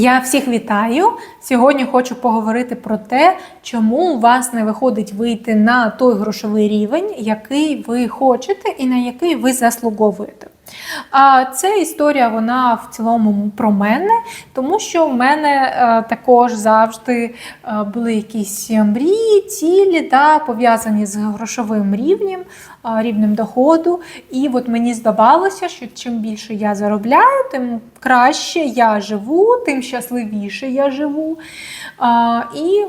Я всіх вітаю. Сьогодні хочу поговорити про те, чому у вас не виходить вийти на той грошовий рівень, який ви хочете і на який ви заслуговуєте. А ця історія вона в цілому про мене, тому що в мене е, також завжди е, були якісь мрії, цілі, да, пов'язані з грошовим рівнем, рівнем доходу. І от мені здавалося, що чим більше я заробляю, тим краще я живу, тим щасливіше я живу. І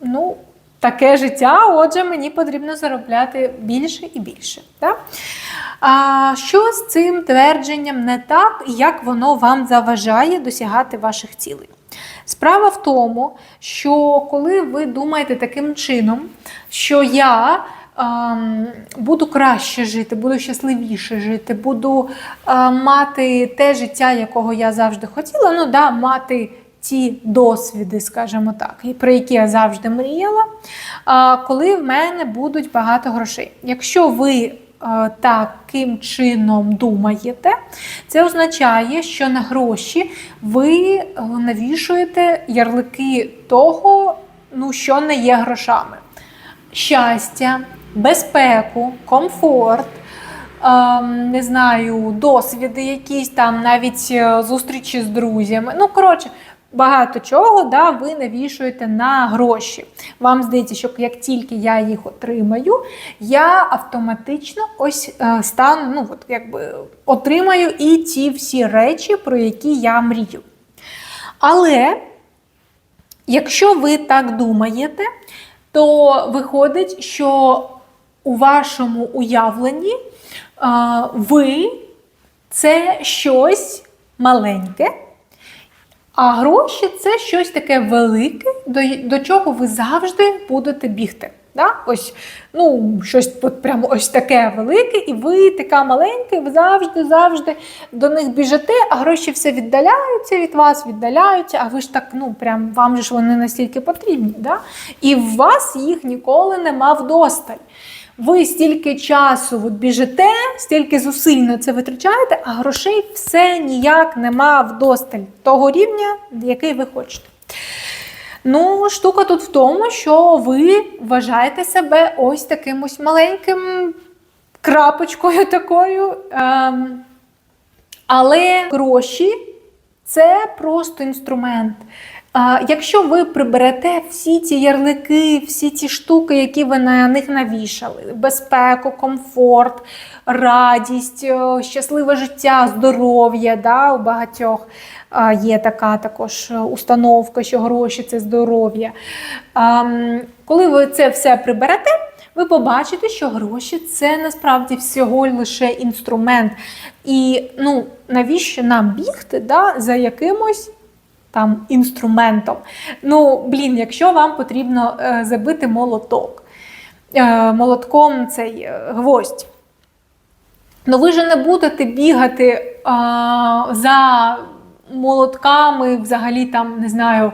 ну, таке життя, отже, мені потрібно заробляти більше і більше. Да? А що з цим твердженням не так, як воно вам заважає досягати ваших цілей? Справа в тому, що коли ви думаєте таким чином, що я ем, буду краще жити, буду щасливіше жити, буду е, мати те життя, якого я завжди хотіла, ну да, мати ті досвіди, скажімо так, і про які я завжди мріяла, коли в мене будуть багато грошей. Якщо ви е, таким чином думаєте, це означає, що на гроші ви е, навішуєте ярлики того, ну, що не є грошами. Щастя, безпеку, комфорт. ем, Не знаю, досвіди якісь там, навіть е, зустрічі з друзями. Ну, коротше, багато чого да, ви навішуєте на гроші. Вам здається, що як тільки я їх отримаю, я автоматично ось е, стану, ну, от, якби отримаю і ті всі речі, про які я мрію. Але якщо ви так думаєте, то виходить, що у вашому уявленні е, ви це щось маленьке, а гроші це щось таке велике, до, до чого ви завжди будете бігти. Да? Ось, ну, щось от прямо ось таке велике, і ви така маленька, ви завжди, завжди до них біжите, а гроші все віддаляються від вас, віддаляються, а ви ж так, ну, прям вам же ж вони настільки потрібні. Да? І в вас їх ніколи нема вдосталь. Ви стільки часу от біжите, стільки зусиль на це витрачаєте, а грошей все ніяк нема вдосталь того рівня, який ви хочете. Ну, штука тут в тому, що ви вважаєте себе ось таким ось маленьким крапочкою такою. Ем, але гроші це просто інструмент. Якщо ви приберете всі ці ярлики, всі ці штуки, які ви на них навішали: безпеку, комфорт, радість, е, щасливе життя, здоров'я, да, у багатьох є така також установка, що гроші це здоров'я. Коли ви це все приберете, ви побачите, що гроші це насправді всього лише інструмент. І ну, навіщо нам бігти да, за якимось там інструментом? Ну, блін, якщо вам потрібно е, забити молоток, е, молотком цей е, гвоздь. Ну ви ж не будете бігати а, за молотками, взагалі там, не знаю,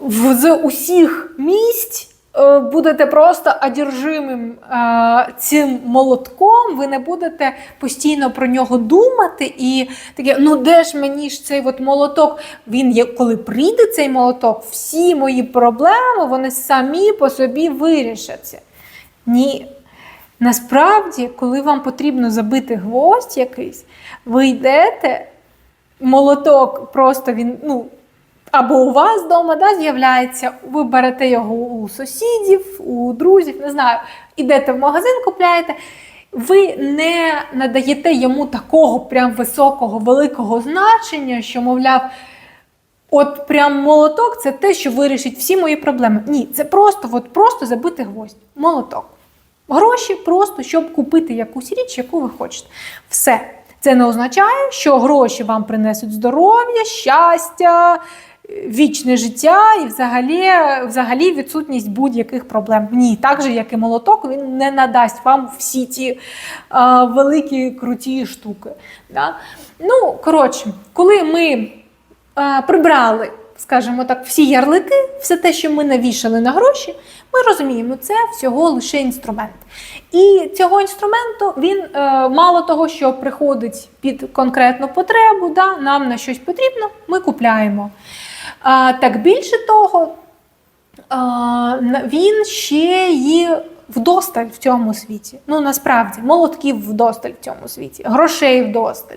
в, з усіх місць будете просто одержимим е, цим молотком, ви не будете постійно про нього думати. І таке, ну де ж мені ж цей от молоток? Він є, коли прийде цей молоток, всі мої проблеми вони самі по собі вирішаться. Ні. Насправді, коли вам потрібно забити гвоздь якийсь, ви йдете, молоток просто він, ну, або у вас вдома да, з'являється, ви берете його у сусідів, у друзів, не знаю, ідете в магазин, купляєте. Ви не надаєте йому такого прям високого, великого значення, що, мовляв, от прям молоток це те, що вирішить всі мої проблеми. Ні, це просто от, просто забити гвоздь. Молоток. Гроші просто, щоб купити якусь річ, яку ви хочете. Все. Це не означає, що гроші вам принесуть здоров'я, щастя, вічне життя і взагалі взагалі відсутність будь-яких проблем. Ні, так же, як і молоток, він не надасть вам всі ці а, великі круті штуки. Да? Ну, коротше, коли ми а, прибрали скажімо так, всі ярлики, все те, що ми навішали на гроші, ми розуміємо, це всього лише інструмент. І цього інструменту він е, мало того, що приходить під конкретну потребу, да, нам на щось потрібно, ми купляємо. Так більше того, він ще є вдосталь в цьому світі. Ну насправді, молотків вдосталь в цьому світі, грошей вдосталь.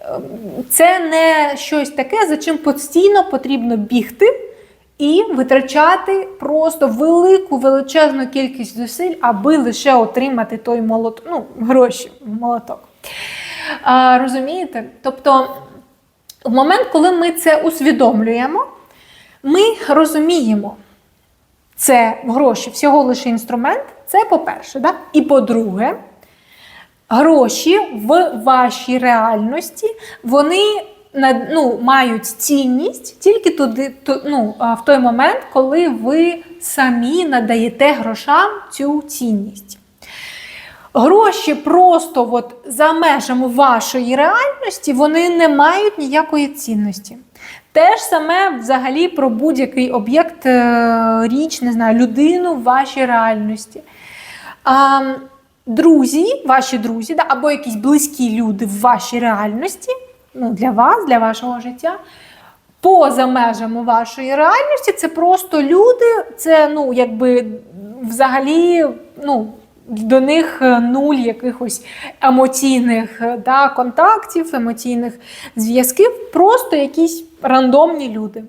Ем, Це не щось таке, за чим постійно потрібно бігти і витрачати просто велику величезну кількість зусиль, аби лише отримати той молот, ну, гроші молоток. А, розумієте? Тобто, в момент, коли ми це усвідомлюємо, ми розуміємо, це гроші всього лише інструмент. Це по-перше. Да? І по-друге, гроші в вашій реальності вони ну, мають цінність тільки туди, ну, в той момент, коли ви самі надаєте грошам цю цінність. Гроші просто от за межами вашої реальності вони не мають ніякої цінності. Те ж саме взагалі про будь-який об'єкт, е, річ, не знаю, людину в вашій реальності. А, друзі, ваші друзі, да, або якісь близькі люди в вашій реальності, ну, для вас, для вашого життя. Поза межами вашої реальності це просто люди, це ну, якби взагалі ну, до них е, нуль якихось емоційних е, да, контактів, емоційних зв'язків, просто якісь рандомні люди.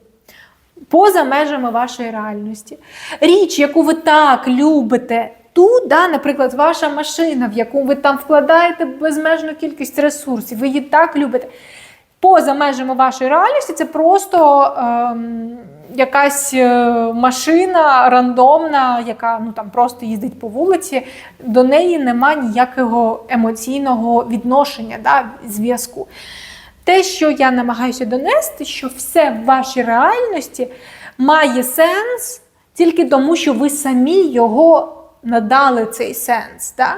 Поза межами вашої реальності. Річ, яку ви так любите, ту, да, наприклад, ваша машина, в яку ви там вкладаєте безмежну кількість ресурсів, ви її так любите. Поза межами вашої реальності це просто ем, якась е, машина рандомна, яка ну, там, просто їздить по вулиці, до неї нема ніякого емоційного відношення, да, зв'язку. Те, що я намагаюся донести, що все в вашій реальності має сенс тільки тому, що ви самі його надали цей сенс. Да?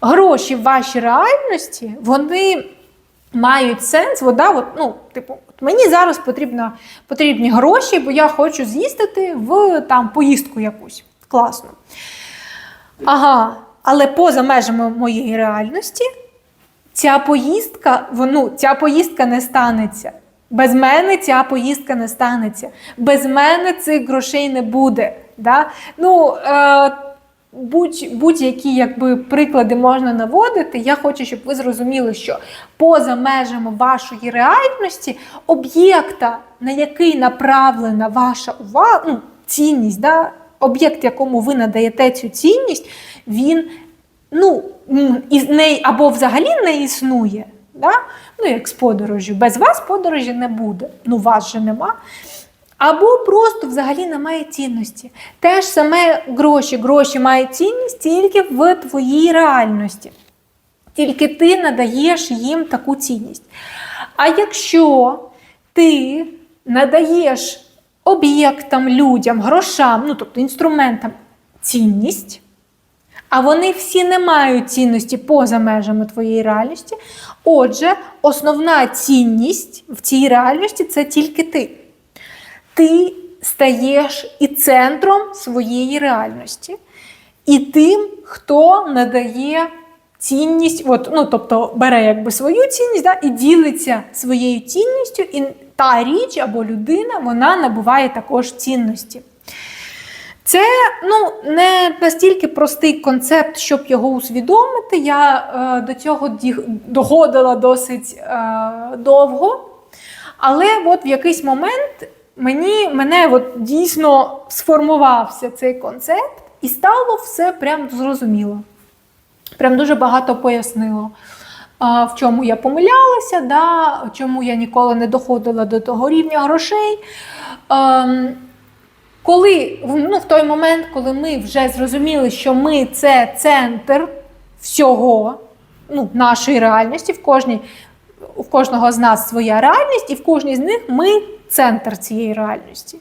Гроші в вашій реальності, вони мають сенс. Вода, от, ну, типу, от мені зараз потрібно, потрібні гроші, бо я хочу з'їздити в там, поїздку якусь. Класно. Ага, але поза межами моєї реальності ця поїздка, ну, ця поїздка не станеться. Без мене ця поїздка не станеться. Без мене цих грошей не буде. Да? Ну, е, будь, будь-які якби, приклади можна наводити. Я хочу, щоб ви зрозуміли, що поза межами вашої реальності об'єкта, на який направлена ваша увага, ну, цінність, да? об'єкт, якому ви надаєте цю цінність, він ну, із неї або взагалі не існує. Да? Ну, як з подорожю. Без вас подорожі не буде. Ну, вас же нема. Або просто взагалі немає цінності. Те ж саме гроші. Гроші мають цінність тільки в твоїй реальності. Тільки ти надаєш їм таку цінність. А якщо ти надаєш об'єктам, людям, грошам, ну тобто інструментам цінність, а вони всі не мають цінності поза межами твоєї реальності. Отже, основна цінність в цій реальності це тільки ти. Ти стаєш і центром своєї реальності, і тим, хто надає цінність, от, ну, тобто бере якби свою цінність да, і ділиться своєю цінністю, і та річ або людина вона набуває також цінності. Це ну, не настільки простий концепт, щоб його усвідомити. Я е, до цього доходила досить е, довго. Але от в якийсь момент мені, мене от дійсно сформувався цей концепт, і стало все прям зрозуміло. Прям дуже багато пояснило. В чому я помилялася, да, чому я ніколи не доходила до того рівня грошей. Ем, коли ну, в той момент, коли ми вже зрозуміли, що ми це центр всього ну, нашої реальності, в кожній, у кожного з нас своя реальність, і в кожній з них ми центр цієї реальності.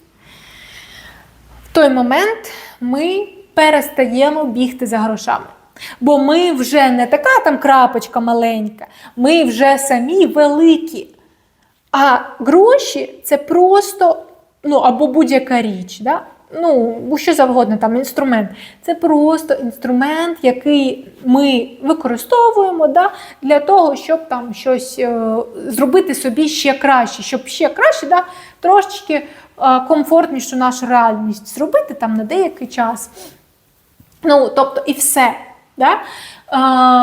В той момент ми перестаємо бігти за грошами. Бо ми вже не така там крапочка маленька, ми вже самі великі. А гроші це просто ну або будь-яка річ, да? Ну що завгодно, там інструмент. Це просто інструмент, який ми використовуємо да, для того, щоб там щось е, зробити собі ще краще, щоб ще краще, да, трошечки е, комфортнішу нашу реальність зробити там на деякий час. Ну, тобто, і все. Да? Е,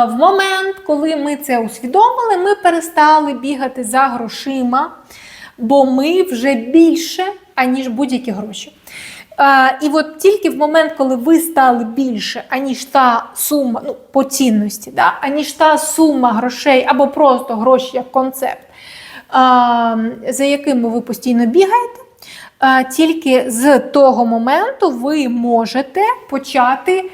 в момент, коли ми це усвідомили, ми перестали бігати за грошима, бо ми вже більше, аніж будь-які гроші. І от тільки в момент, коли ви стали більше, аніж та сума, ну, по цінності, да? аніж та сума грошей або просто гроші як концепт, за якими ви постійно бігаєте, тільки з того моменту ви можете почати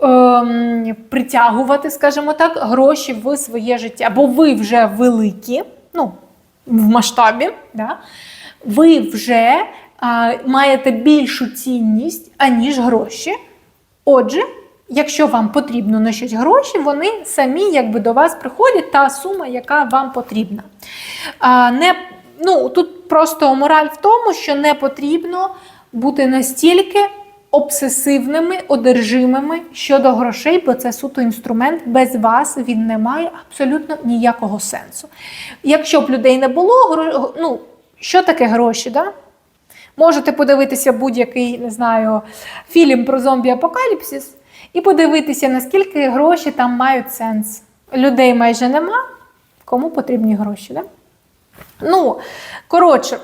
ем, притягувати, скажімо так, гроші в своє життя. Бо ви вже великі, ну, в масштабі, да? ви вже маєте більшу цінність, аніж гроші. Отже, якщо вам потрібно на щось гроші, вони самі якби до вас приходять та сума, яка вам потрібна. А, не, ну, Тут просто мораль в тому, що не потрібно бути настільки обсесивними, одержимими щодо грошей, бо це суто інструмент. Без вас він не має абсолютно ніякого сенсу. Якщо б людей не було, ну, що таке гроші? Да? Можете подивитися будь-який, не знаю, фільм про зомбі-апокаліпсис і подивитися, наскільки гроші там мають сенс. Людей майже нема. Кому потрібні гроші, да? Ну, коротше, е,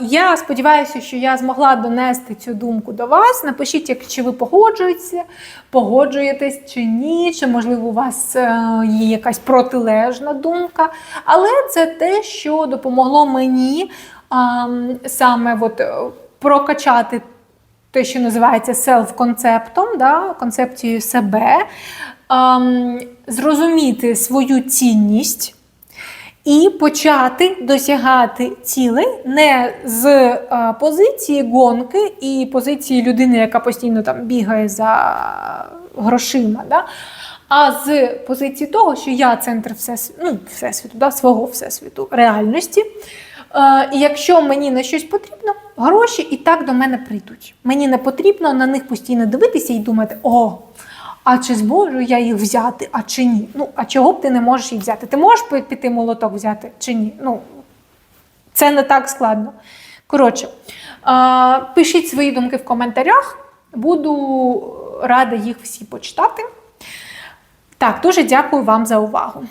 я сподіваюся, що я змогла донести цю думку до вас. Напишіть, як чи ви погоджуєтеся, погоджуєтесь чи ні, чи, можливо, у вас е, є якась протилежна думка. Але це те, що допомогло мені саме от, е, прокачати те, що називається селф-концептом, да, концепцією себе, зрозуміти свою цінність і почати досягати цілей не з е, позиції гонки і позиції людини, яка постійно там бігає за грошима. Да? А з позиції того, що я центр всесвіту, ну, всесвіту, да, свого всесвіту, реальності. Е, і якщо мені на щось потрібно, гроші і так до мене прийдуть. Мені не потрібно на них постійно дивитися і думати, о, а чи зможу я їх взяти, а чи ні? Ну, а чого б ти не можеш їх взяти? Ти можеш піти молоток взяти чи ні? Ну, це не так складно. Коротше, е, пишіть свої думки в коментарях. Буду рада їх всі почитати. Так, дуже дякую вам за увагу.